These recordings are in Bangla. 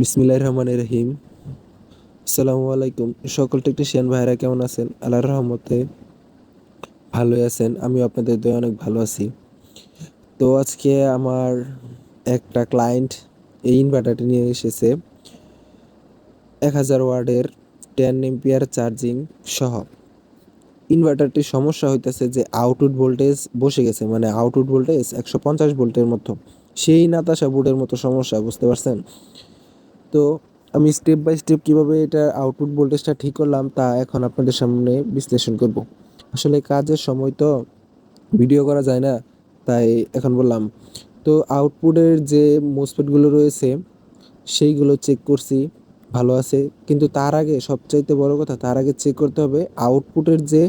বিসমিল্লাহ রহমান রহিম। আসসালামু আলাইকুম। সকল টেকনিশিয়ান ভাইরা কেমন আছেন? আল্লাহর রহমতে ভালোই আছেন। আমি আপনাদের দয়ে অনেক ভালো আছি। তো আজকে আমার একটা ক্লায়েন্ট এই ইনভার্টারটি নিয়ে এসেছে। এক হাজার ওয়ার্ডের টেন এম্পিয়ার চার্জিং সহ। ইনভার্টারটির সমস্যা হইতেছে যে আউটপুট ভোল্টেজ বসে গেছে মানে আউটপুট ভোল্টেজ একশো পঞ্চাশ ভোল্টের মতো। সেই নাতাশা বোর্ডের মতো সমস্যা, বুঝতে পারছেন? তো আমি স্টেপ বাই স্টেপ কীভাবে এটা আউটপুট ভোল্টেজটা ঠিক করলাম, তা এখন আপনাদের সামনে বিশ্লেষণ করব। আসলে কাজের সময় তো ভিডিও করা যায় না, তাই এখন বললাম। তো আউটপুটের যে মোসপেটগুলো রয়েছে, সেইগুলো চেক করছি, ভালো আছে। কিন্তু তার আগে সবচাইতে বড় কথা, তার আগে চেক করতে হবে আউটপুটের যে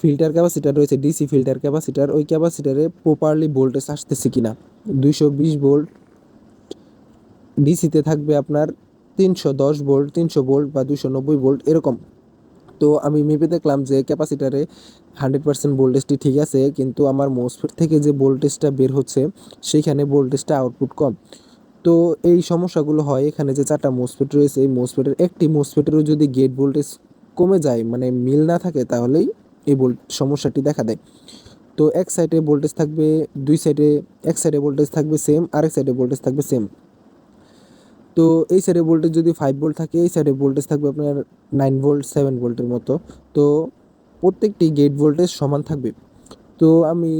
ফিল্টার ক্যাপাসিটার রয়েছে ডিসি ফিল্টার ক্যাপাসিটার ওই ক্যাপাসিটারে প্রপারলি ভোল্টেজ আসতেছে কিনা। দুইশো বিশ ভোল্ট ডিসিতে থাকবে আপনার তিনশো দশ ভোল্ট, তিনশো ভোল্ট বা দুশো নব্বই ভোল্ট এরকম। তো আমি মেপে দেখলাম যে ক্যাপাসিটারে হান্ড্রেড পার্সেন্ট ভোল্টেজটি ঠিক আছে, কিন্তু আমার মোসফেট থেকে যে ভোল্টেজটা বের হচ্ছে, সেইখানে ভোল্টেজটা আউটপুট কম। তো এই সমস্যাগুলো হয় এখানে যে চারটা মোসফেট রয়েছে, এই মোসফেটের একটি মোসফেটেরও যদি গেট ভোল্টেজ কমে যায় মানে মিল না থাকে, তাহলেই এই ভোল্ট সমস্যাটি দেখা দেয়। তো এক সাইডে ভোল্টেজ থাকবে, দুই সাইডে এক সাইডে ভোল্টেজ থাকবে সেম আরেক সাইডে ভোল্টেজ থাকবে সেম তো এই সাইডে ভোল্টেজ যদি ফাইভ ভোল্ট থাকে, এই সাইডে ভোল্টেজ থাকবে আপনার নাইন ভোল্ট সেভেন ভোল্টের মতো। তো প্রত্যেকটি গেট ভোল্টেজ সমান থাকবে। তো আমি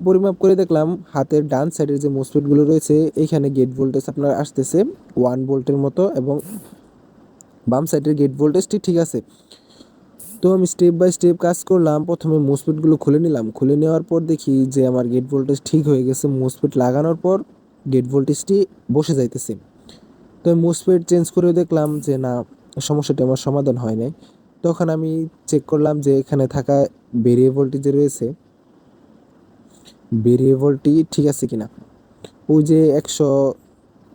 পরিমাপ করে দেখলাম, হাতের ডান সাইডের যে মোসফেটগুলো রয়েছে এইখানে গেট ভোল্টেজ আপনার আসতেছে ওয়ান ভোল্টের মতো এবং বাম সাইডের গেট ভোল্টেজটি ঠিক আছে। তো আমি স্টেপ বাই স্টেপ কাজ করলাম, প্রথমে মোসফেটগুলো খুলে নিলাম। খুলে নেওয়ার পর দেখি যে আমার গেট ভোল্টেজ ঠিক হয়ে গেছে। মোসফেট লাগানোর পর গেট ভোল্টেজটি বসে যাইতেছে। তো আমি মোসফেট চেঞ্জ করে দেখলাম যে, না, সমস্যাটি আমার সমাধান হয় নাই। তখন আমি চেক করলাম যে, এখানে থাকা ভেরিয়েবলটি যে রয়েছে ভেরিয়েবলটি ঠিক আছে কিনা? ওই যে একশো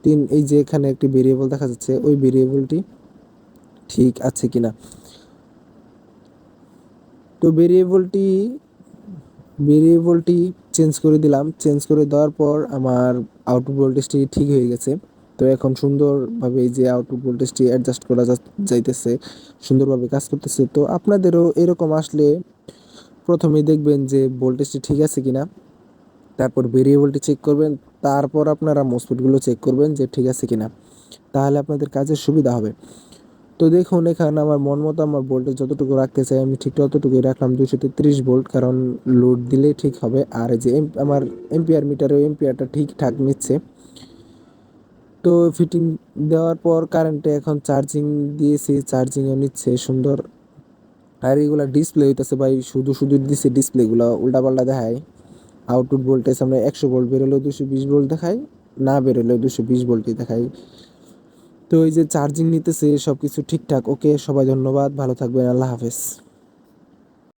তিন, এই যে এখানে একটি ভেরিয়েবল দেখা যাচ্ছে, ওই ভেরিয়েবলটি ঠিক আছে কিনা? তো ভেরিয়েবলটি ভেরিয়েবলটি চেঞ্জ করে দিলাম। চেঞ্জ করে দেওয়ার পর আমার আউটপুট ভোল্টেজটি ঠিক হয়ে গেছে। তো এখন সুন্দরভাবে এই যে আউটপুট ভোল্টেজটি অ্যাডজাস্ট করা যাইতেছে, সুন্দরভাবে কাজ করতেছে। তো আপনাদেরও এরকম আসলে প্রথমেই দেখবেন যে ভোল্টেজটি ঠিক আছে কিনা, তারপর ভেরিয়েবলটি চেক করবেন, তারপর আপনারা মোসফেটগুলো চেক করবেন যে ঠিক আছে কিনা। তাহলে আপনাদের কাজের সুবিধা হবে। তো দেখুন, এখানে আমার মন মতো আমার ভোল্টেজ যতটুকু রাখতে চাই, আমি ঠিক ততটুকুই রাখলাম দুশো তেত্রিশ ভোল্ট কারণ লোড দিলে ঠিক হবে। আর যে আমার এমপিআর মিটারে এমপিআরটা ঠিকঠাক নিচ্ছে। তো ফিটিং দেওয়ার পর কারেন্টে এখন চার্জিং দিয়েছি চার্জিংও নিচ্ছে, সুন্দর। আর এগুলো ডিসপ্লে হইতেছে ভাই, শুধু শুধু দিছে ডিসপ্লেগুলো উল্টাপাল্টা দেখায়। আউটপুট ভোল্টেজ আমরা একশো ভোল্ট বেরোলেও দুশো বিশ ভোল্ট দেখাই না বেরোলেও দুশো বিশ ভোল্টই দেখাই তো এই যে চার্জিং নিতেছে সব কিছু ঠিকঠাক ওকে সবাই ধন্যবাদ, ভালো থাকবেন, আল্লাহ হাফেজ।